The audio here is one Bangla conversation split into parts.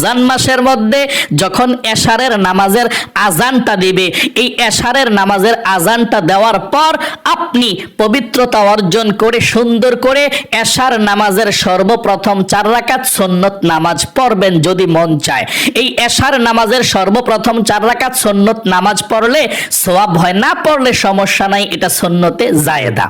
রমজান মাসের মধ্যে যখন এশারের নামাজের আজানটা দিবে, এই এশারের নামাজের আজানটা দেওয়ার পর আপনি পবিত্রতা অর্জন করে, সুন্দর করে এশার নামাজের সর্বপ্রথম চার রাকাত সন্নত নামাজ পড়বেন যদি মন চায়। এই এশার নামাজের সর্বপ্রথম চার রাকাত সন্নত নামাজ পড়লে সোয়াব হয় না, পড়লে সমস্যা নাই, এটা সন্নতে জায়েদা।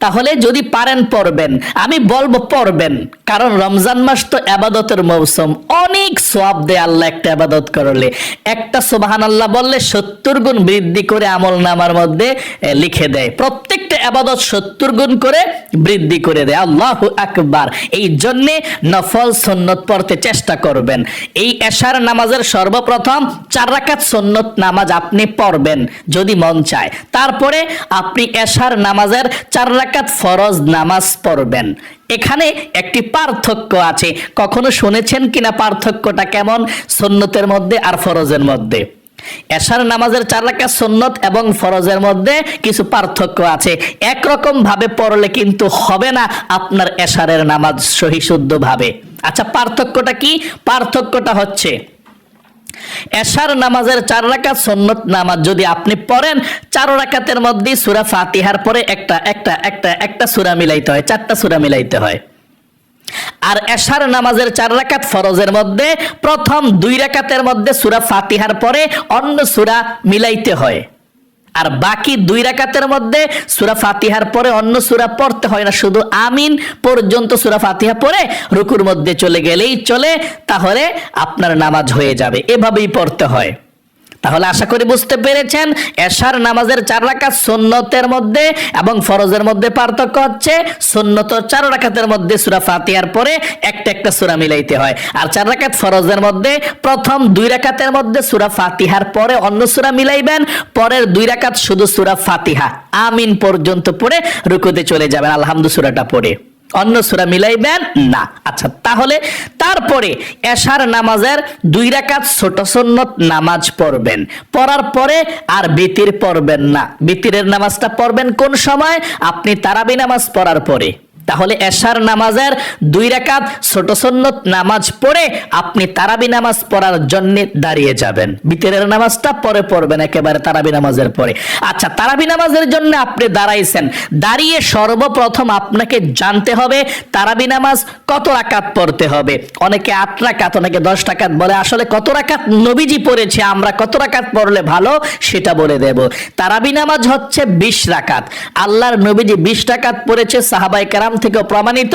তাহলে যদি পারেন, পড়বেন। আমি বলব, পড়বেন। কারণ রমজান মাস তো আবাদতের মৌসুম। অনেক সোয়াব দেয় আল্লাহ একটা আবাদত করলে। একটা সোবাহান আল্লাহ বললে সত্তর গুণ বৃদ্ধি করে আমল নামার মধ্যে লিখে দেয়। প্রত্যেকটা আবাদত সত্তর গুণ করে বৃদ্ধি করে দেয়। আল্লাহ আকবার। এই জন্যে নফল সন্নত পড়তে চেষ্টা করবেন। এই এশার নামাজের সর্বপ্রথম চার রাকাত সন্নত নামাজ আপনি পড়বেন, যদি মন চায়। তারপরে আপনি এশার নামাজের চার রাকাত ফরজ নামাজ পড়বেন। এখানে একটি পার্থক্য আছে। কখনো শুনেছেন কিনা পার্থক্যটা কেমন? সন্নতের মধ্যে আর ফরজের মধ্যে। এশার নামাজের চার রাকাত সুন্নত এবং ফরজের মধ্যে কিছু পার্থক্য আছে। একরকম ভাবে পড়লে কিন্তু হবে না আপনার এশারের নামাজ সহি শুদ্ধ ভাবে আচ্ছা পার্থক্যটা কি? পার্থক্যটা হচ্ছে এশার নামাজের চার রাকাত সন্নত নামাজ যদি আপনি পড়েন, চার রাখাতের মধ্যে সুরা ফাতিহার পরে একটা একটা একটা একটা সুরা মিলাইতে হয়, চারটা সুরা মিলাইতে হয়। আর এশার নামাজের চার রাকাত ফরজের মধ্যে, প্রথম দুই রাকাতের মধ্যে সুরা ফাতিহার পরে অন্য সুরা মিলাইতে হয়। আর বাকি দুই রাকাতের মধ্যে সুরা ফাতিহার পরে অন্য সুরা পড়তে হয় না, শুধু আমিন পর্যন্ত সুরা ফাতিহা পরে রুকুর মধ্যে চলে গেলেই চলে, তাহলে আপনার নামাজ হয়ে যাবে। এভাবেই পড়তে হয়। তাহলে আশা করি বুঝতে পেরেছেন, এশার নামাজের চার রাকাত সুন্নতের মধ্যে এবং ফরজের মধ্যে পার্থক্য হচ্ছে, সুন্নত চার রাকাতের মধ্যে সূরা ফাতিহার পরে একটা একটা সূরা মিলাইতে হয়। আর চার রাকাত ফরজের মধ্যে প্রথম দুই রাকাতের মধ্যে সূরা ফাতিহার পরে অন্য সূরা মিলাইবেন, পরের দুই রাকাত শুধু সূরা ফাতিহা। আমিন পর্যন্ত পড়ে রুকুতে চলে যাবেন আলহামদু সূরাটা পড়ে। অন্য সুরা মিলাইবেন? না। আচ্ছা তাহলে তারপরে এশার নামাজের দুই রাকাত ছোট সন্ন্যত নামাজ পড়বেন। পড়ার পরে আর বিতির পড়বেন না। বিতিরের নামাজটা পড়বেন কোন সময়? আপনি তারাবি নামাজ পড়ার পরে। তাহলে এশার নামাজের দুই রাকাত ছোট সুন্নত নামাজ পড়ে আপনি তারাবি নামাজ পড়ার জন্য দাঁড়িয়ে যাবেন। বিতেরের নামাজটা পরে পড়বেন, একেবারে তারাবি নামাজের পরে। আচ্ছা তারাবি নামাজের জন্য আপনি দাঁড়াইছেন। দাঁড়িয়ে সর্বপ্রথম আপনাকে জানতে হবে তারাবি নামাজ কত রাকাত পড়তে হবে। অনেকে আট রাকাত, অনেকে দশ রাকাত বলে, আসলে কত রাকাত নবীজি পড়েছে, আমরা কত রাকাত পড়লে ভালো সেটা বলে দেব। তারাবি নামাজ হচ্ছে বিশ রাকাত। আল্লাহর নবীজি বিশ রাকাত পড়েছে সাহাবাই কারাম থেকে প্রমাণিত।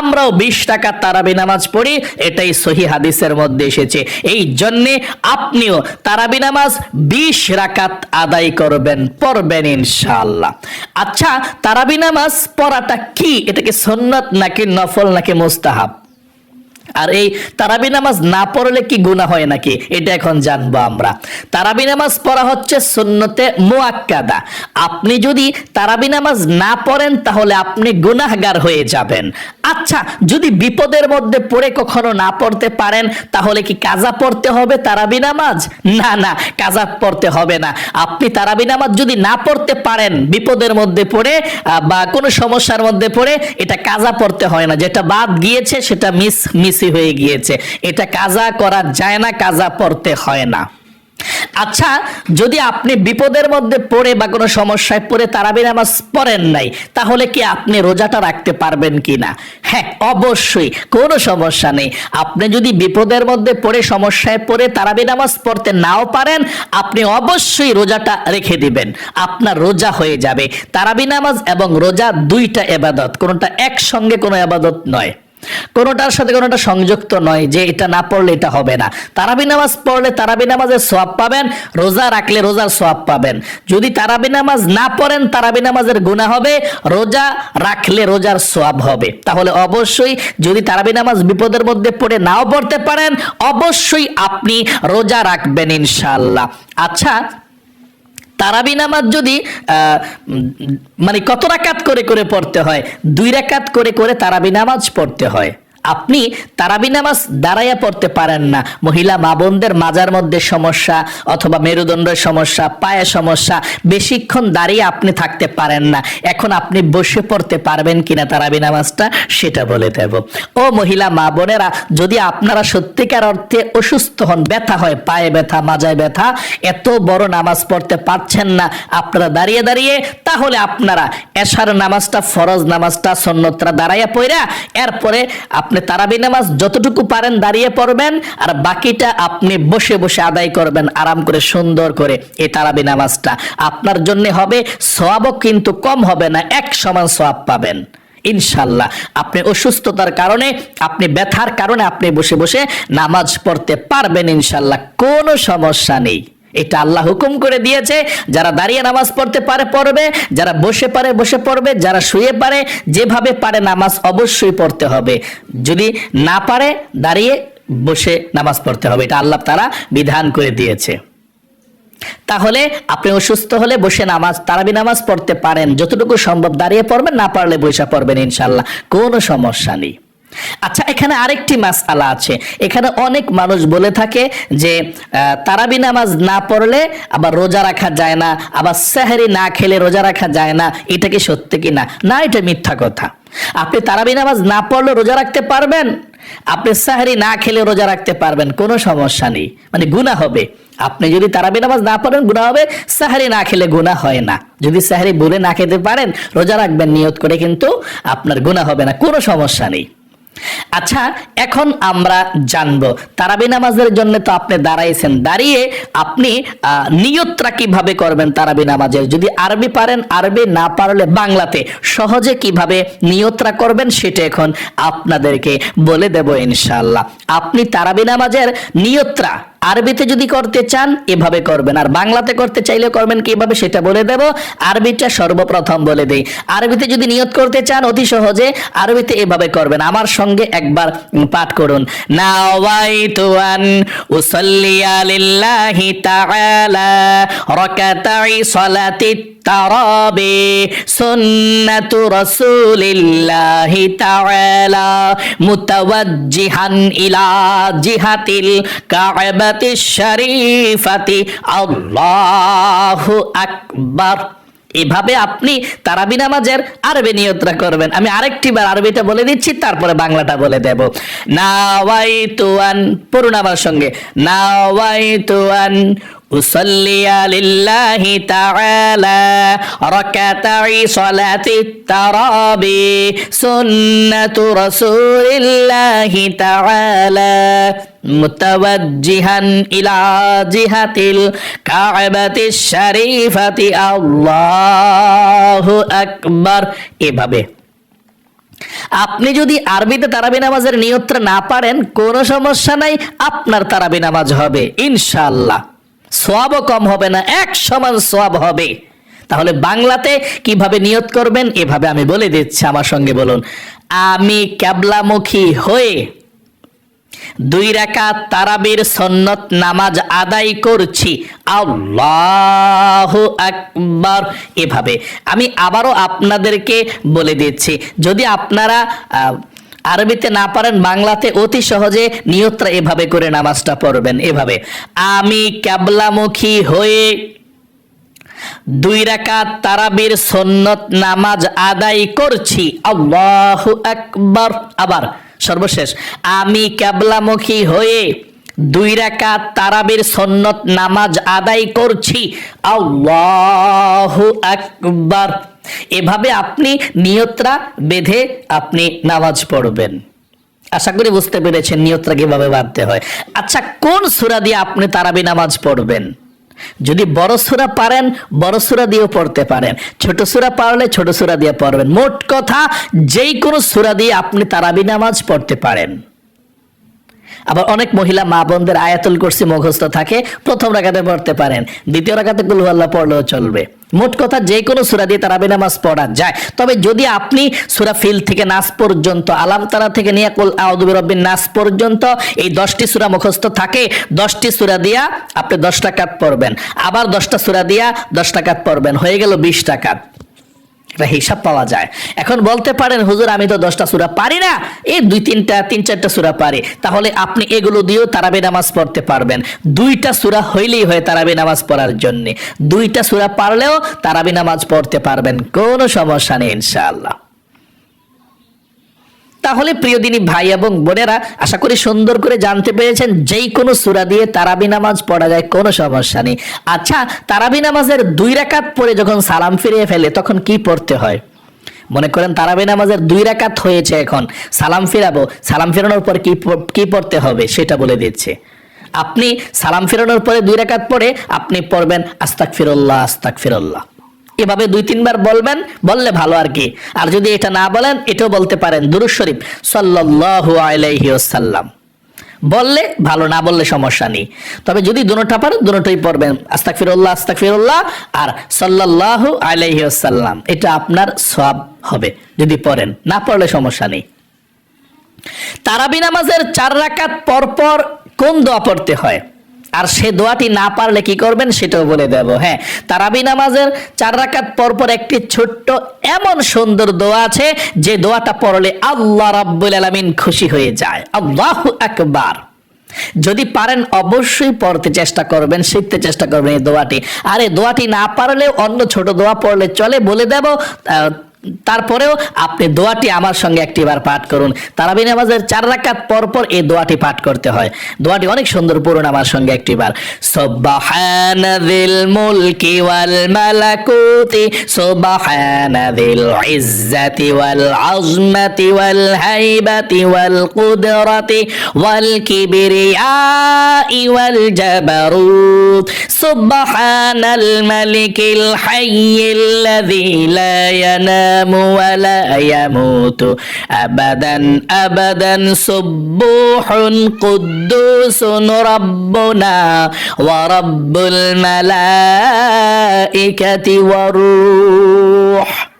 আমরাও বিশ টাকা তারাবি নামাজ পড়ি, এটাই সহি হাদিসের মধ্যে এসেছে। এই জন্যে আপনিও তারাবি নামাজ বিশ রাকাত আদায় করবেন, পড়বেন ইনশাআল্লাহ। আচ্ছা তারাবি নামাজ পড়াটা কি? এটাকে সন্ন্যত নাকি নফল নাকি মুস্তাহাব? আর এই তারাবি নামাজ না পড়লে কি গুণা হয় নাকি? এটা এখন জানব আমরা। তারাবি নামাজ পড়া হচ্ছে সুন্নতে মুআক্কাদা। আপনি যদি তারাবি নামাজ না পড়েন, তাহলে আপনি গুনাহগার হয়ে যাবেন। আচ্ছা যদি বিপদের মধ্যে পড়ে কখনো না পড়তে পারেন, তাহলে কি কাজা পড়তে হবে তারাবি নামাজ? না না, কাজা পড়তে হবে না। আপনি তারাবি নামাজ যদি না পড়তে পারেন, বিপদের মধ্যে পড়ে বা কোনো সমস্যার মধ্যে পড়ে, এটা কাজা পড়তে হয় না। যেটা বাদ গিয়েছে, সেটা মিস, মিসি হয়ে গিয়েছে। এটা কাজা করা যায় না, কাজা পড়তে হয় না। আচ্ছা যদি আপনি বিপদের মধ্যে পড়ে বা কোনো সমস্যায় পড়ে তারাবি নামাজ পড়েন নাই, তাহলে কি আপনি রোজাটা রাখতে পারবেন কি না হ্যাঁ অবশ্যই, কোনো সমস্যা নেই। আপনি যদি বিপদের মধ্যে পড়ে, সমস্যায় পড়ে তারাবি নামাজ পড়তে নাও পারেন, আপনি অবশ্যই রোজাটা রেখে দিবেন। আপনার রোজা হয়ে যাবে। তারাবি নামাজ এবং রোজা দুইটা এবাদত, কোনোটা একসঙ্গে, কোনো এবাদত নয়। কোনোটার সাথে কোনোটা সংযুক্ত নয় যে এটা না পড়লে এটা হবে না। তারাবি নামাজ পড়লে তারাবি নামাজের সোয়াব পাবেন, রোজা রাখলে রোজার সোয়াব পাবেন। যদি তারাবি নামাজ না পড়েন, তারাবি নামাজের গুণা হবে, রোজা রাখলে রোজার সোয়াব হবে। তাহলে অবশ্যই যদি তারাবি নামাজ বিপদের মধ্যে পড়ে নাও পড়তে পারেন, অবশ্যই আপনি রোজা রাখবেন ইনশাআল্লাহ। আচ্ছা তারাবি নামাজ যদি মানে কত রাকাত করে করে পড়তে হয়? দুই রাকাত করে করে তারাবি নামাজ পড়তে হয়। আপনি তারাবি নামাজ দাঁড়াইয়া পড়তে পারেন না। মহিলা মা বোনদের মাজার মধ্যে সমস্যা অথবা মেরুদণ্ডের সমস্যা পায়ে সমস্যা, বেশিক্ষণ দাঁড়িয়ে আপনি থাকতে পারেন না। এখন আপনি বসে পড়তে পারবেন কিনা তারাবি নামাজটা সেটা বলে দেব। ও মহিলা মা বোনেরা, যদি আপনারা সত্যিকার অর্থে অসুস্থ হন, ব্যথা হয়, পায়ে ব্যথা, মাজায় ব্যথা, এত বড় নামাজ পড়তে পারছেন না, আপনারা দাঁড়িয়ে দাঁড়িয়ে, তাহলে আপনারা এশার নামাজটা, ফরজ নামাজটা, সন্ন্যতরা দাঁড়াইয়া পড়া এরপরে আপনি তারাবি নামাজ যতটুকু পারেন দাঁড়িয়ে পড়বেন, আর বাকিটা আপনি বসে বসে আদায় করবেন, আরাম করে, সুন্দর করে এই তারাবি নামাজটা। আপনার জন্য হবে সোয়াবও কিন্তু কম হবে না, এক সমান সোয়াব পাবেন। ইনশাল্লাহ আপনি অসুস্থতার কারণে, আপনি ব্যথার কারণে আপনি বসে বসে নামাজ পড়তে পারবেন ইনশাল্লাহ কোনো সমস্যা নেই। এটা আল্লাহ হুকুম করে দিয়েছে, যারা দাঁড়িয়ে নামাজ পড়তে পারে, পড়বে, যারা বসে পারে, বসে পড়বে, যারা শুয়ে পারে, যেভাবে পারে নামাজ অবশ্যই পড়তে হবে। যদি না পারে, দাঁড়িয়ে বসে নামাজ পড়তে হবে, এটা আল্লাহ তারা বিধান করে দিয়েছে। তাহলে আপনি অসুস্থ হলে বসে নামাজ, তারাবি নামাজ পড়তে পারেন, যতটুকু সম্ভব, দাঁড়িয়ে পড়বেন, না পারলে বসে পড়বেন ইনশাল্লাহ কোনো সমস্যা নেই। আচ্ছা এখানে আরেকটি মাসআলা আছে। এখানে অনেক মানুষ বলে থাকে যে তারাবি নামাজ না পড়লে আবার রোজা রাখা যায় না, আবার সেহারি না খেলে রোজা রাখা যায় না, এটা কি সত্যি কি না না এটা মিথ্যা কথা। আপনি তারাবি নামাজ না পড়লে রোজা রাখতে পারবেন, আপনি সাহারি না খেলে রোজা রাখতে পারবেন, কোনো সমস্যা নেই। মানে গুণা হবে। আপনি যদি তারাবি নামাজ না পড়েন গুণা হবে। সাহারি না খেলে গুণা হয় না। যদি সাহারি বলে না খেতে পারেন, রোজা রাখবেন নিয়ত করে, কিন্তু আপনার গুণা হবে না, কোনো সমস্যা নেই। আচ্ছা এখন আমরা জানব। তারাবি নামাজের জন্য তো আপনি দাঁড়াইছেন। দাঁড়িয়ে আপনি নিয়তটা কীভাবে করবেন তারাবি নামাজের? যদি আরবি পারেন, আরবি না পারলে বাংলাতে। সহজে কীভাবে নিয়তটা করবেন সেটা এখন আপনাদেরকে বলে দেব ইনশাল্লাহ আপনি তারাবি নামাজের নিয়তরা আরবিতে যদি করতে চান, এভাবে করবেন। আর বাংলাতে করতে চাইলে করবেন কীভাবে সেটা বলে দেব। আরবিটা সর্বপ্রথম বলে দেই। আরবিতে যদি নিয়ত করতে চান, অতি সহজে আরবিতে এভাবে করবেন। আমার সঙ্গে একবার পাঠ করুন। নাওয়াইতু আন উসাল্লিয়া তারাবে সুন্নাতু রাসূলিল্লাহি তাআলা মুতাওয়াজ্জিহান ইলা জিহাতিল কা'বা الكعبة الشريفة الله أكبر এভাবে আপনি তারাবি নামাজের আরবি নিয়ন্ত্রণ করবেন আমি আরেকটি বার আরবিটা বলে দিচ্ছি তারপরে বাংলাটা বলে দেব নাওয়াইতুয়ান পড়ুন আমার সঙ্গে নাওয়াইতুয়ান أصلي لله تعالى ركعتي صلاة الترابي سنة رسول الله تعالى متوجها إلى جهة الكعبة الشريفة الله أكبر এভাবে আপনি যদি আরবিতে তারাবি নামাজের নিয়ত্রা না পারেন কোনো সমস্যা নাই আপনার তারাবি নামাজ হবে ইনশাআল্লাহ সোয়াবও কম হবে না এক সমান সোয়াব হবে তাহলে বাংলাতে কিভাবে নিয়ত করবেন এভাবে আমি বলে দিচ্ছি আমার সঙ্গে বলুন আমি ক্যাবলামুখী হয়ে দুই রাকাত তারাবির সন্নত নামাজ আদায় করছি। আল্লাহ আকবার। এভাবে আমি আবারও আপনাদেরকে বলে দিচ্ছি, যদি আপনারা আরবিতে না পারেন, বাংলাতে অতি সহজে নিয়ত্রা এভাবে করে নামাজটা পড়বেন। এভাবে, আমি ক্যাবলামুখী হয়ে দুই রাকাত তারাবির সন্নত নামাজ আদায় করছি। আল্লাহু আকবার। আবার সর্বশেষ, আমি ক্যাবলামুখী হয়ে দুই রাকাত তারাবির সন্নত নামাজ আদায় করছি। আল্লাহু আকবার। এভাবে আপনি নিয়ত্রা বেঁধে আপনি নামাজ পড়বেন। আশা করি বুঝতে পেরেছেন নিয়তটা কীভাবে বাঁধতে হয়। আচ্ছা কোন সূরা দিয়ে আপনি তারাবি নামাজ পড়বেন? যদি বড় সুরা পারেন, বড় সুরা দিয়েও পড়তে পারেন। ছোট সুরা পারলে ছোট সুরা দিয়ে পড়বেন। মোট কথা, যেই কোনো সুরা দিয়ে আপনি তারাবি নামাজ পড়তে পারেন। আবার অনেক মহিলা মা বোনদের আয়াতুল কুরসি মুখস্থ থাকে, প্রথম রাকাতে পড়তে পারেন, দ্বিতীয় রাকাতে কুল আল্লাহ পড়লেও চলবে। মোট কথা, যে কোনো সূরা দিয়ে তারাবি নামাজ পড়া যায়। তবে যদি আপনি সূরা ফিল থেকে নাস পর্যন্ত, আলাম তারা থেকে নিয়ে কুল আউযু বিরাব্বিন নাস পর্যন্ত এই দশটি সূরা মুখস্থ থাকে, দশটি সূরা দিয়া আপনি দশ টাকাত পড়বেন। আবার দশটা সূরা দিয়া দশ টাকাত পড়বেন। হয়ে গেল বিশ টাকাত একটা হিসাব পাওয়া যায়। এখন বলতে পারেন, হুজুর, আমি তো দশটা সুরা পারি না। এই দুই, তিনটা, তিন, চারটা সুরা পারি। তাহলে আপনি এগুলো দিয়েও তারাবি নামাজ পড়তে পারবেন। দুইটা সুরা হইলেই হয় তারাবি নামাজ পড়ার জন্য। দুইটা সুরা পারলেও তারাবি নামাজ পড়তে পারবেন। কোনো সমস্যা নেই, ইনশাআল্লাহ। তাহলে প্রিয় দিনী ভাই এবং বোনেরা, আশা করি সুন্দর করে জানতে পেরেছেন, যেই কোনো সুরা দিয়ে তারাবি নামাজ পড়া যায়, কোনো সমস্যা নেই। আচ্ছা তারাবি নামাজের দুই রাকাত পরে যখন সালাম ফিরিয়ে ফেলে, তখন কি পড়তে হয়? মনে করেন তারাবি নামাজের দুই রাকাত হয়েছে এখন, সালাম ফিরাবো, সালাম ফেরানোর পর কি কি পড়তে হবে, সেটা বলে দিচ্ছে। আপনি সালাম ফেরানোর পরে দুই রাকাত পরে আপনি পড়বেন আস্তাক ফিরল্লাহ আস্তাক ফিরল্লাহ এভাবে দুই, তিনবার বলবেন, বললে ভালো আর কি। আর যদি এটা না বলেন, এটাও বলতে পারেন। দুরুজ শরীফ, সাল্লাল্লাহু আলাইহি ওয়াসাল্লাম। বললে ভালো, না বললে সমস্যা নেই। তবে যদি দুটোটা পারেন দুটোই পড়বেন। আস্তাগফিরুল্লাহ আস্তাগফিরুল্লাহ আর সাল্লাল্লাহু আলাইহি ওয়াসাল্লাম। এটা আপনার সওয়াব হবে যদি পড়েন। না পড়লে সমস্যা নেই। তারাবি নামাজের চার রাকাত পর পর কোন দোয়া পড়তে হয়? আর সে দোয়াটি না পারলে কি করবেন সেটাও বলে দেব হ্যাঁ। তারাবি নামাজের চার রাকাত পর পর একটি ছোট্ট এমন সুন্দর দোয়া আছে, যে দোয়াটা পড়লে আল্লাহ রাব্বুল আলামিন খুশি হয়ে যায়। আল্লাহু আকবার। যদি পারেন অবশ্যই পড়তে চেষ্টা করবেন, শিখতে চেষ্টা করবেন এই দোয়াটি। আর এই দোয়াটি না পারলেও অন্য ছোট দোয়া পড়লে চলে বলে দেব তারপরেও আপনি দোয়াটি আমার সঙ্গে একটিবার পাঠ করুন। তারাবি নামাজের চার রাকাত পর পর এই দোয়াটি পাঠ করতে হয়। দোয়াটি অনেক সুন্দর পড়ুন আমার সঙ্গে একটিবার। সুবহানাযিল মুলকি ওয়াল মালাকুতি সুবহানাযিল ইজ্জাতি ওয়াল আযমাতি ওয়াল হাইবাতি ওয়াল কুদরাতি, ওয়াল কিবরিয়াই ওয়াল জাবারুত। সুবহানাল মালিকিল হাইয়িল্লাযী লা ইয়ানামু। ওয়া লা ইয়ামুতু আবাদান আবাদান সুবহুন কুদ্দুসুন রাব্বুনা ওয়া রাব্বুল মালাইকাতি ওয়ার রূহ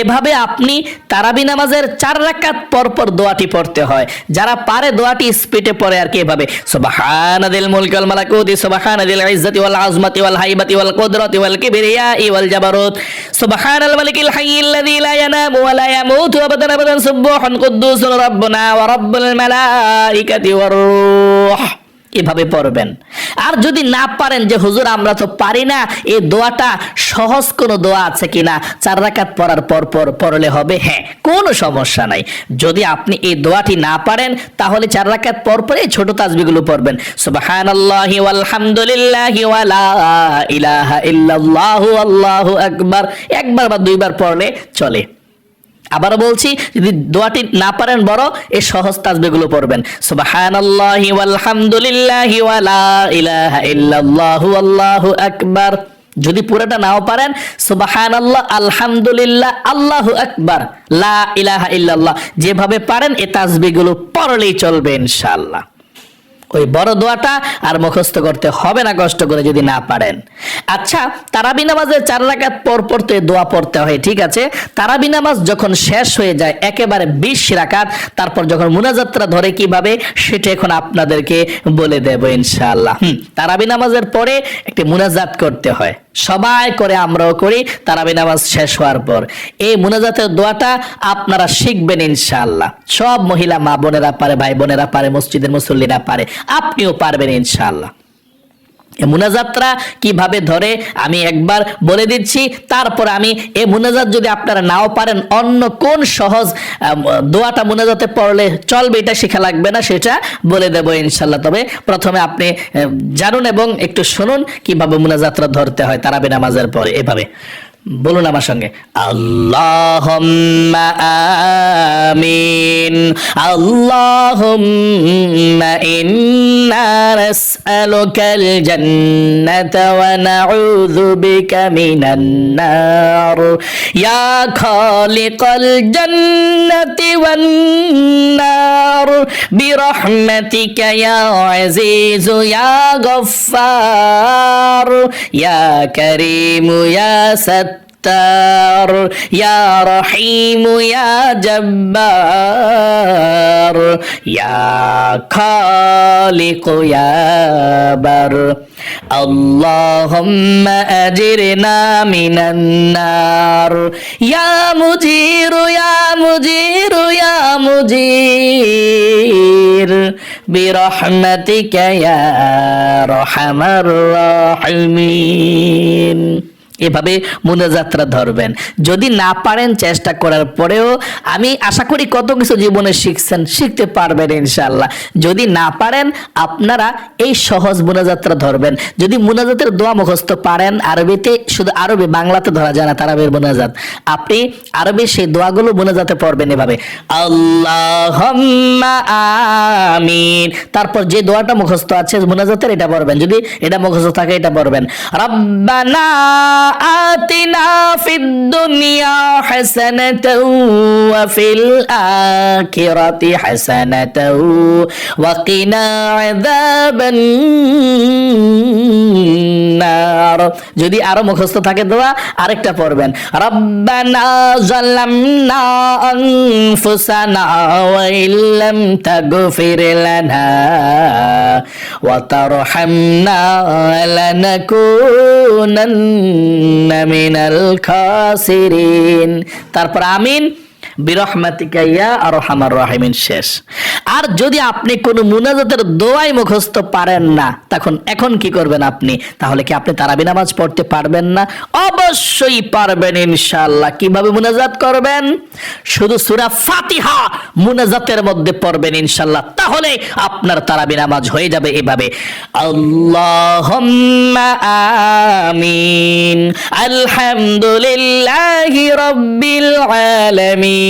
এভাবে আপনি তারাবি নামাজের চার রাকাত পর পর দোয়াটি পড়তে হয়। যারা পারে দোয়াটি স্পিডে পড়ে আর কি এভাবে। সুবহানাদিল মুলকি ওয়াল মালাকুতি সুবহানাদিল ইজ্জাতি ওয়াল আযমাতি ওয়াল হাইবাতি ওয়াল কুদরাতি ওয়াল কিবরিয়াই ওয়াল জাবারুত। সুবহানাল মালিকিল হাইয়িল্লাযী লা ইয়ানামু ওয়া লা ইয়ামুতু আবাদান আবাদান, সুবহান কুদ্দুসুন রাব্বুনা ওয়া রাব্বুল মালাইকাতি ওয়ার রূহ। এভাবে পড়বেন। আর যদি না পারেন যে, হুজুর, আমরা তো পারি না এই দোয়াটা সহজ কোনো দোয়া আছে কিনা? চার রাকাত পড়ার পর পর পড়লে হবে হ্যাঁ কোনো সমস্যা নাই। যদি আপনি এই দোয়াটি না পারেন, তাহলে চার রাকাত পর পর ছোট তাসবিগুলো পড়বেন। সুবহানাল্লাহি ওয়ালহামদুলিল্লাহি ওয়া লা ইলাহা ইল্লাল্লাহু, আল্লাহু আকবার। একবার বা দুইবার পড়লে চলে। আবার বলছি, যদি দোয়াটি না পারেন বড় এই সহজ তাজবেগুলো পড়বেন। সুবহানাল্লাহি ওয়ালহামদুলিল্লাহি ওয়া লা ইলাহা ইল্লাল্লাহু আল্লাহু আকবার। যদি পুরোটা নাও পারেন, সুবহানাল্লাহ, আলহামদুলিল্লাহ, আল্লাহ আকবার, লা ইলাহা ইল্লাল্লাহ। যেভাবে পারেন এই তাজবিগুলো পড়লেই চলবে ইনশাআল্লাহ। ওই বড় দোয়াটা আর মুখস্থ করতে হবে না, কষ্ট করে যদি না পারেন। আচ্ছা তারাবি নামাজের চার রাকাত পর পর তো দোয়া পড়তে হয়, ঠিক আছে? তারাবি নামাজ যখন শেষ হয়ে যায়, একেবারে বিশ রাকাত, তারপর যখন মুনাযাত্রা ধরে কীভাবে, সেটা এখন আপনাদেরকে বলে দেব ইনশাআল্লাহ। হুম, তারাবি নামাজের পরে একটি মুনাজাত করতে হয়। সবাই করে আমরাও করি, তারাবি নামাজ শেষ হওয়ার পর। এই মুনাজাতের দোয়াটা আপনারা শিখবেন ইনশাআল্লাহ। সব মহিলা মা বোনেরা পারে, ভাই বোনেরা পারে, মসজিদের মুসল্লিরা পারে। আপনিও পারবেন ইনশাআল্লাহ। এ মুনাজাতরা কীভাবে ধরে, আমি একবার বলে দিচ্ছি, তারপর আমি এই মুনাজাত যদি আপনারা নাও পারেন, অন্য কোন সহজ দোয়াটা মুনাজাতে পড়লে চলবে, এটা শেখা লাগবে না, সেটা বলে দেব ইনশাল্লাহ তবে প্রথমে আপনি জানুন এবং একটু শুনুন কীভাবে মুনাজাতরা ধরতে হয়, তারাবি নামাজের পরে, এভাবে। বলুন আমার সঙ্গে। আল্লাহুম্মা আমিন। আল্লাহুম্মা ইন্না নাসআলুকাল জান্নাতা ওয়া নাউযু বিকা মিনান নার। ইয়া খালিকাল জান্নাতি ওয়ান নার। বিরহমাতিকা ইয়া আজিজু ইয়া গফফার। ইয়া কারীমু, ইয়া সাত্তার ستار يا رحيم يا جبار. يا خالق يا بر. اللهم أجرنا من النار. يا مجير يا مجير يا مجير. برحمتك يا أرحم الراحمين. এভাবে মুনাজাতরা ধরবেন। যদি না পারেন চেষ্টা করার পরেও আমি আশা করি কত কিছু জীবনে শিখছেন, শিখতে পারবেন ইনশাল্লাহ যদি না পারেন, আপনারা এই সহজ মুনাজাতরা ধরবেন। যদি মুনাজাতের দোয়া মুখস্থ পারেন, আরবিতে শুধু আরবি, বাংলাতে ধরা যায় না, তারাবের মুনাজাত। আপনি আরবি সেই দোয়াগুলো মুনাজাতে পড়বেন এভাবে আল্লাহ আমিন। তারপর যে দোয়াটা মুখস্থ আছে, মুনাজাতের এটা পড়বেন। যদি এটা মুখস্থ থাকে, এটা পড়বেন, রব্বানা দুনিয়া হাসানাতাও ওয়া ফিল আখিরাতি হাসানাতাও ওয়া কিনা আযাবান নার যদি আরও মুখস্থ থাকে দোয়া, আরেকটা পড়বেন। রব্বানা জালামনা আনফুসানা ওয়া ইল্লাম তাগফির লানা ওয়া তারহামনা খাসিরিন তারপর আমিন বিরহমাতিকা ইয়া আরহামার রাহিমিন, শেষ। আর যদি আপনি কোনো মুনাজাতের দোয়াই মুখস্থ পারেন না, তখন এখন কি করবেন আপনি? তাহলে কি আপনি তারাবি নামাজ পড়তে পারবেন না? অবশ্যই পারবেন ইনশাআল্লাহ। কীভাবে মুনাজাত করবেন? শুধু সূরা ফাতিহা মুনাজাতের মধ্যে পড়বেন ইনশাআল্লাহ। তাহলে আপনার তারাবি নামাজ হয়ে যাবে এভাবে। আল্লাহুম্মা আমিন। আলহামদুলিল্লাহি রাব্বিল আলামিন।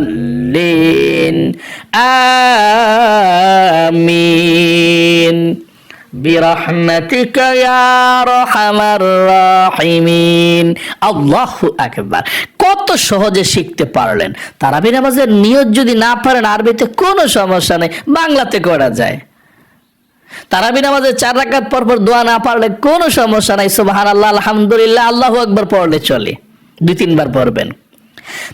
ওয়ালাদ-দাল্লিন আমিন برحمتك يا ارحم الراحمين আল্লাহু আকবার কত সহজে শিখতে পারলেন তারাবি নামাজের নিয়ত যদি না পারেন আরবিতে কোনো সমস্যা নেই বাংলাতে করা যায় তারাবি নামাজের চার রাকাত পর পর দোয়া না পারলে কোনো সমস্যা নাই। সুবহান আল্লাহ আলহামদুলিল্লাহ, আল্লাহু আকবার পড়লে চলে। দুই, তিনবার পড়বেন।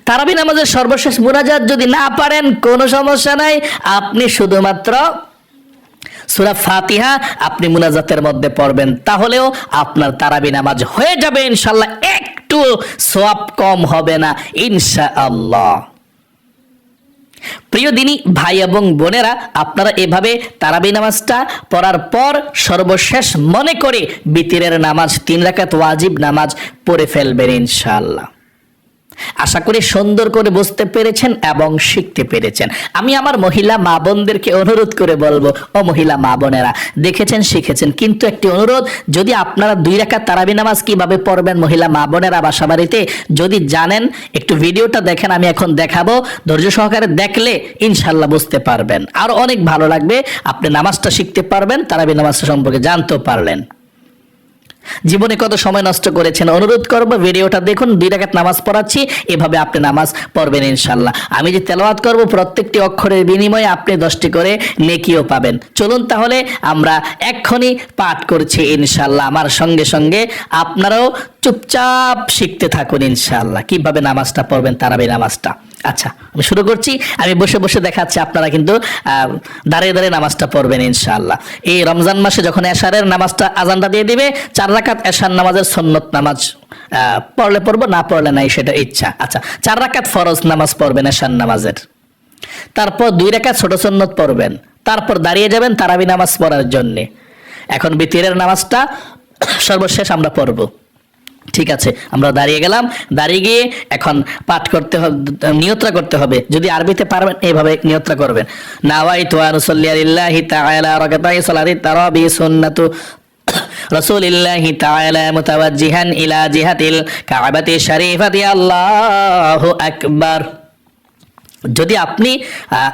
তারাবি নামাজের সর্বশেষ মুনাজাত যদি না পারেন, কোনো সমস্যা নাই। আপনি শুধুমাত্র সুরা ফাতিহা আপনি মুনাজাতের মধ্যে পড়বেন। তাহলেও আপনার তারাবি নামাজ হয়ে যাবে, ইনশাল্লাহ। একটু সোয়াব কম হবে না, ইনশাআল্লাহ। প্রিয় দিনী, ভাই এবং বোনেরা, আপনারা এভাবে তারাবি নামাজটা পড়ার পর সর্বশেষ মনে করে বিতিরের নামাজ, তিন রাকাত ওয়াজিব নামাজ পড়ে ফেলবেন ইনশাআল্লাহ। আশা করি সুন্দর করে বুঝতে পেরেছেন এবং শিখতে পেরেছেন। আমি আমার মহিলা মা বোনদেরকে অনুরোধ করে বলব, ও মহিলা মা বোনেরা, দেখেছেন, শিখেছেন। কিন্তু একটি অনুরোধ, যদি আপনারা দুই রাখা তারাবি নামাজ কীভাবে পড়বেন মহিলা মা বোনেরা বাসা বাড়িতে যদি জানেন, একটু ভিডিওটা দেখেন, আমি এখন দেখাবো। ধৈর্য সহকারে দেখলে ইনশাল্লাহ বুঝতে পারবেন। আর অনেক ভালো লাগবে, আপনি নামাজটা শিখতে পারবেন, তারাবি নামাজটা সম্পর্কে জানতেও পারলেন। জীবনে কত সময় নষ্ট করেছেন? অনুরোধ করব, ভিডিওটা দেখুন, দুই রাকাত নামাজ পড়াচ্ছি, এভাবে আপনি নামাজ পড়বেন ইনশাল্লাহ আমি যে তেলাওয়াত করব, প্রত্যেকটি অক্ষরের বিনিময়ে আপনি দশটি করে নেকিও পাবেন। চলুন তাহলে আমরা এক্ষুনি পাঠ করছি ইনশাল্লাহ আমার সঙ্গে সঙ্গে আপনারাও চুপচাপ শিখতে থাকুন ইনশাল্লাহ কীভাবে নামাজটা পড়বেন, তারাবি নামাজটা। আচ্ছা আমি শুরু করছি। আমি বসে বসে দেখাচ্ছি, আপনারা কিন্তু দাঁড়িয়ে দাঁড়িয়ে নামাজটা পড়বেন ইনশাআল্লাহ। এই রমজান মাসে যখন এশারের নামাজটা আজানটা দিয়ে দিবে, চার রাকাত, এশার নামাজের সন্নত নামাজ পড়লে পড়ব, না পড়লে নাই, সেটা ইচ্ছা। আচ্ছা চার রাকাত ফরজ নামাজ পড়বেন এশার নামাজের। তারপর দুই রাকাত ছোট সন্নত পড়বেন। তারপর দাঁড়িয়ে যাবেন তারাবি নামাজ পড়ার জন্যে। এখন বিতিরের নামাজটা সর্বশেষ আমরা পড়ব। ঠিক আছে, আমরা দাঁড়িয়ে গেলাম। দাঁড়িয়ে গিয়ে এখন পাঠ করতে হবে নিয়ত্রা করতে হবে। যদি আরবিতে পারবেন এইভাবে নিয়ত্রা করবেন। নাওয়াই তো আনুসল্লিয়ালিল্লাহি তাআলা রাকাতাই সালাতি তারাবি সুন্নাতু রাসূলিল্লাহি তাআলা মুতাওয়াজ্জিহান ইলা জিহাতিল কাবাতি শরীফাতি। আল্লাহু আকবার। যদি আপনি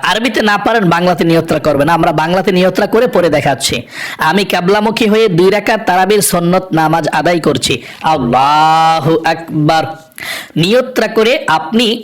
আরবিতে না পারেন, বাংলাতে নিয়ত্রা করবেন। আমরা বাংলাতে নিয়ত্রা করে পরে দেখাচ্ছি। আমি কাবলামুখী হয়ে দুই রাকাত তারাবির সন্নত নামাজ আদায় করছি। আল্লাহু আকবার। নিয়ত্রা করে আপনি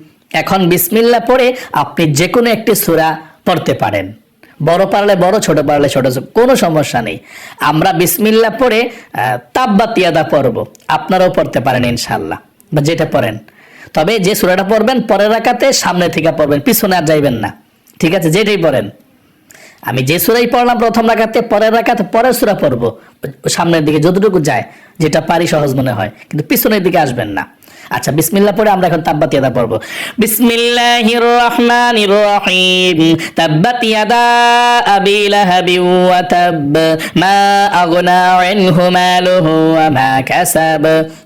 এখন বিসমিল্লাহ পড়ে আপনি যে কোনো একটি সূরা পড়তে পারেন। বড় পারলে বড় ছোট পারলে ছোট কোনো সমস্যা নেই। আমরা বিসমিল্লাহ পড়ে আহ, তাব্বাতিয়াদা পড়ব। আপনারাও পড়তে পারেন ইনশাল্লাহ বা যেটা পড়েন। তবে যে সূরাটা পড়বেন পরের রাকাতে সামনে থেকে পড়বেন পিছনে আর যাইবেন না। ঠিক আছে? যেটাই পড়েন। আমি যে সুরাই পড়লাম প্রথম রাখাতে পরের রাখাতে পরের সুরা পড়ব। সামনের দিকে যতটুকু যায় যেটা পারি সহজ মনে হয় কিন্তু পিছনের দিকে আসবেন না। আচ্ছা বিসমিল্লাহ পড়ে আমরা এখন তাব্বাত ইয়াদা পড়বো বিসমিল্লাহির রহমানির রহিম তাব্বাত ইয়াদা আবি লাহাবি ওয়া তাব মা আগনা আনহু মালুহু ওয়া মা কাসাব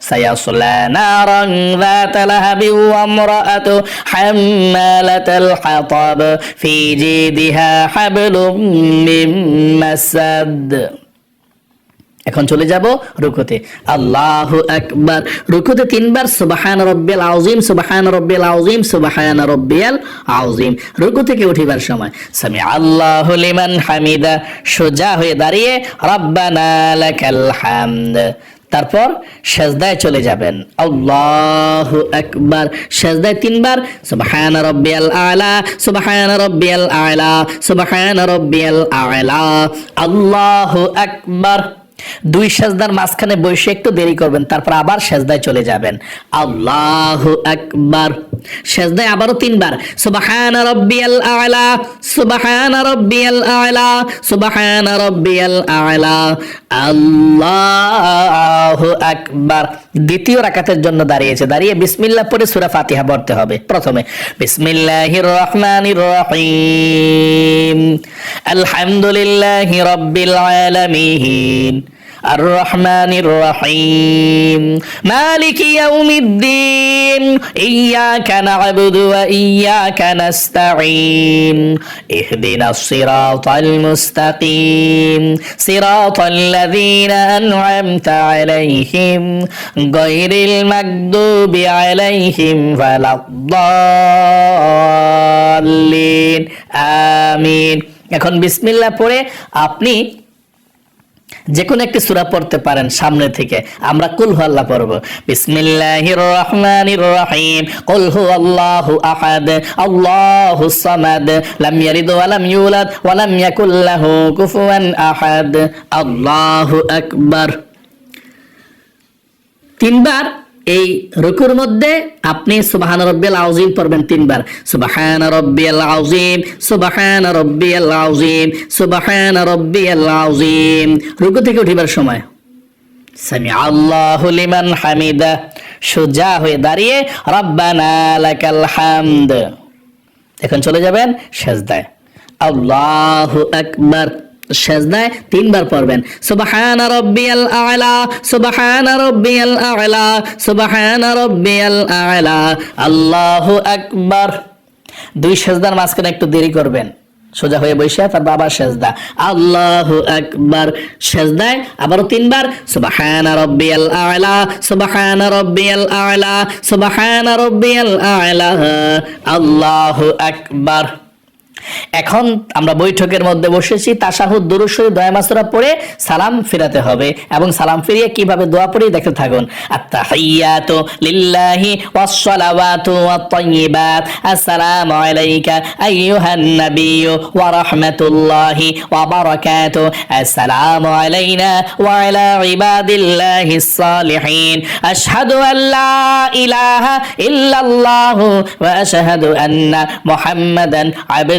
সায়াসলা নারান ذات لهب وامرأته حمالة الحطب في جيدها حبل من مسد এখন চলে যাব রুকুতে। আল্লাহ আকবার। রুকুতে তিনবার সুবাহান রব্বিয়াল আউজিম সুবাহান রব্বিয়াল আউজিম সুবাহান রব্বিয়াল আউজিম রুকু থেকে উঠিবার সময় সামি আল্লাহ লিমান হামিদা, সোজা হয়ে দাঁড়িয়ে রব্বানা লাকাল হামদ। তারপর সেজদায় চলে যাবেন। আল্লাহ একবার সেজদায় তিনবার, সুবহান রব্বিয়াল আলা, সুবহান রব্বিয়াল আলা, সুবহান রব্বিয়াল আলা। আল্লাহু আকবার। দুই সেজদার মাঝখানে বসে একটু দেরি করবেন তারপর আবার সেজদায় চলে যাবেন। আল্লাহ আকবার। সেজদায় আবারও তিনবার, সুবহান রব্বিয়াল আলা, সুবহান রব্বিয়াল আলা, সুবহান রব্বিয়াল আলা। আল্লাহু আকবার। দ্বিতীয় রাকাতের জন্য দাঁড়িয়েছে। দাঁড়িয়ে বিসমিল্লাহ পড়ে সূরা ফাতিহা পড়তে হবে। প্রথমে, বিসমিল্লাহির রহমানির রহিম। আলহামদুলিল্লাহি রাব্বিল আলামিন। الرحمن الرحيم مالك يوم الدين إياك نعبد وإياك نستعين اهدنا الصراط المستقيم صراط الذين أنعمت عليهم غير المكذوب عليهم ولا الضالين آمين এখন বিসমিল্লাহ পড়ে আপনি যে কোনো একটি সূরা পড়তে পারেন সামনে থেকে। আমরা কুল হু আল্লাহ পড়ব। বিসমিল্লাহির রহমানির রহিম কুল হু আল্লাহু আহাদ, আল্লাহু সামাদ, লাম ইয়ালিদ ওয়া লাম ইউলাদ, ওয়া লাম ইয়াকুল লাহু কুফুয়ান আহাদ। আল্লাহু আকবার। তিনবার এই রুকুর মধ্যে আপনি সুবাহান রব্বিয়াল আউজিম পড়বেন তিনবার। সুবাহান রব্বিয়াল আউজিম সুবাহান রব্বিয়াল আউজিম সুবাহান রব্বিয়াল আউজিম রুকু থেকে উঠিবার সময়। সামি আল্লাহু লিমান হামিদা, সোজা হয়ে দাঁড়িয়ে রব্বানা লাকাল হামদ। এখন চলে যাবেন সেজদায়। আল্লাহু আকবার। সেজদায় তিনবার পড়বেন। সুবহান রাব্বিয়াল আ'লা, সুবহান রাব্বিয়াল আ'লা, সুবহান রাব্বিয়াল আ'লা। আল্লাহু আকবার। দুই সেজদার মাঝখানে একটু দেরি করবেন। সোজা হয়ে বসে, তার বাবার সেজদা। আল্লাহু আকবার। সেজদায় আবারও তিনবার, সুবহান রাব্বিয়াল আ'লা, সুবহান রাব্বিয়াল আ'লা, সুবহান রাব্বিয়াল আ'লা। আল্লাহু আকবার। এখন আমরা বৈঠকের মধ্যে বসেছি, তাশাহুদ দুরুশ্বরী দয়া মাসুরা পড়ে সালাম ফিরাতে হবে এবং সালাম ফিরিয়ে কীভাবে দোয়া পড়ে দেখতে থাকুন। আত্তাহিয়াতু লিল্লাহি ওয়াসসালাওয়াতু আসসালামু আলাইকা আইয়ুহান ওয়া রাহমাতুল্লাহি ওয়া বারাকাতু। আসসালামু আলাইনা ওয়া আলা ইবাদিল্লাহিস সালিহিন আশহাদু আল লা ইলাহা ইল্লাল্লাহু ওয়া আশহাদু আন্না মুহাম্মাদান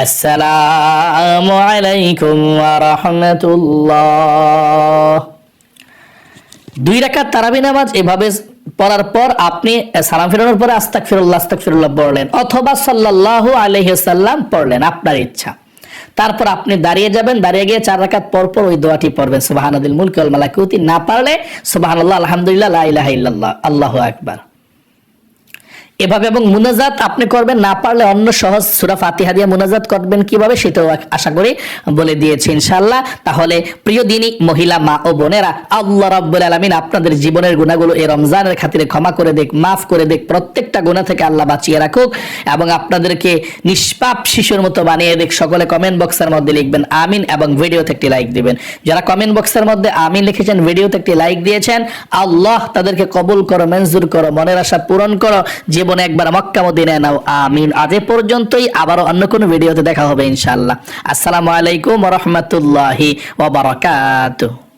আসসালামু আলাইকুম ওয়া রাহমাতুল্লাহ। দুই রাকাত নামাজ এভাবে পড়ার পর আপনি সালাম ফেরানোর পরে আস্তাক ফিরুল্লাহ আস্তাক ফিরুল্লাহ পড়লেন, অথবা সাল্লাল্লাহু আলাইহি পড়লেন, আপনার ইচ্ছা। তারপর আপনি দাঁড়িয়ে যাবেন, দাঁড়িয়ে গিয়ে চার রাকাত পর পর ওই দোয়াটি পড়বেন সুবহানাদিল মুলকি মালাকুতি না পারলে সুবহানাল্লাহ, আলহামদুলিল্লাহ, লা ইলাহা ইল্লাল্লাহ, আল্লাহু আকবার। এভাবে এবং মুনাজাত আপনি করবেন, না পারলে অন্য সহজ সুরা ফাতিহা দিয়ে মুনাজাত করবেন কীভাবে সেটাও আশা করি বলে দিয়েছি ইনশাআল্লাহ। তাহলে প্রিয় দিনী, মহিলা, মা ও বোনেরা, আল্লাহ রাব্বুল আলামিন আপনাদের জীবনের গুণাগুলো এই রমজানের খাতিরে ক্ষমা করে দেখ মাফ করে দেখ প্রত্যেকটা গুণা থেকে আল্লাহ বাঁচিয়ে রাখুক এবং আপনাদেরকে নিষ্পাপ শিশুর মতো বানিয়ে দেখ সকলে কমেন্ট বক্সের মধ্যে লিখবেন, আমিন এবং ভিডিওতে একটি লাইক দিবেন। যারা কমেন্ট বক্সের মধ্যে আমিন লিখেছেন, ভিডিওতে একটি লাইক দিয়েছেন, আল্লাহ তাদেরকে কবুল করো, মঞ্জুর করো, মনের আশা পূরণ করো, জীবনে একবার মক্কা মদিনায় নাও, আমিন। আজ পর্যন্তই, আবারও অন্য কোনো ভিডিওতে দেখা হবে ইনশাল্লাহ আসসালামু আলাইকুম রহমতুল্লাহি বারাকাতুহু।